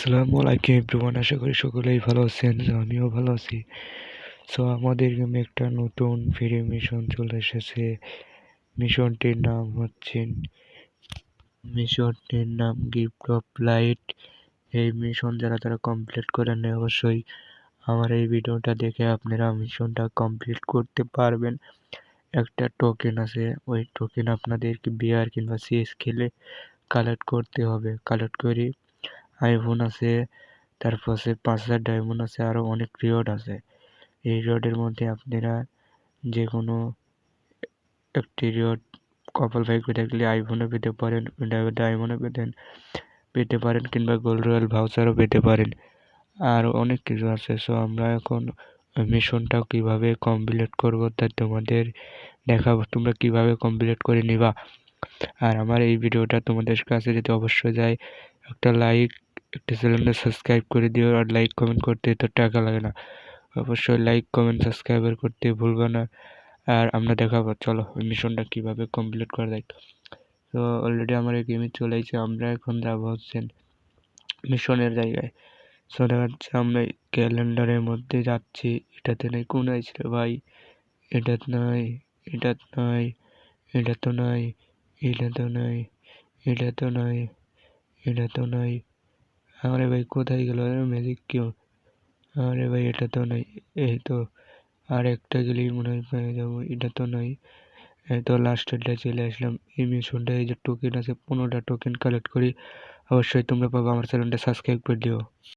আসসালামু আলাইকুম এভরিওয়ান আশা করি সকলেই ভালো আছেন, আমিও ভালো আছি। সো আমাদের গেমে একটা নতুন ফ্রি মিশন চলে এসেছে। মিশনটির নাম হচ্ছে মিশনটির নাম গিফট অফ লাইট এই মিশন যারা তারা কমপ্লিট করে নেয়, অবশ্যই আমার এই ভিডিওটা দেখে আপনারা মিশনটা কমপ্লিট করতে পারবেন। একটা টোকেন আছে, ওই টোকেন আপনাদেরকে বিয়ার কিংবা সিএস খেলে কালেক্ট করতে হবে। কালেক্ট করে আইফোন আছে, তারপর আছে পাঁচ হাজার ডায়মন্ড আছে আরও অনেক রিওয়ার্ড আছে। এই রিওয়ার্ডের মধ্যে আপনারা যে কোনো একটি রিওয়ার্ড কপাল ভাই করে থাকলে আইফোনও পেতে পারেন ডায়মন্ডও পেতেন, পেতে পারেন কিংবা গোল্ড রয়্যাল ভাউচারও পেতে পারেন। আর অনেক কিছু আছে সো আমরা এখন মিশনটা কীভাবে কমপ্লিট করব তা তোমাদের দেখাবো, তোমরা কীভাবে কমপ্লিট করে নিবা। আর আমার এই ভিডিওটা তোমাদের কাছে যদি অবশ্যই যায়, একটা লাইক একটা চ্যানেলটা সাবস্ক্রাইব করে দিও আর লাইক কমেন্ট করতে তো টাকা লাগে না। অবশ্যই লাইক, কমেন্ট, সাবস্ক্রাইবার করতে ভুলবে না। আর আমরা দেখাবো, চলো ওই মিশনটা কীভাবে কমপ্লিট করা যায়। তো অলরেডি আমার এই গেমে চলে এসেছে, আমরা এখন যাব হচ্ছেন মিশনের জায়গায়। সো দেখা যাচ্ছে আমরা ক্যালেন্ডারের মধ্যে যাচ্ছি, এটাতে নেই, কোন ছিল ভাই? এটা নাই এটা নাই এটা তো নাই এটা তো নাই এটা তো নাই এটা তো নাই। আরে ভাই, কোথায় গেল? ম্যাজিক কেউ? আরে ভাই, এটা তো নাই এই তো আর একটা গেলেই মনে হয় পেয়ে যাব। এটা তো নাই এই তো লাস্টেরটা চলে আসলাম। এই মিশনটা এই যে টোকেন আছে, পনেরোটা টোকেন কালেক্ট করি। অবশ্যই তোমরা পাবো। আমার চ্যানেলটা সাবস্ক্রাইব করে দিও।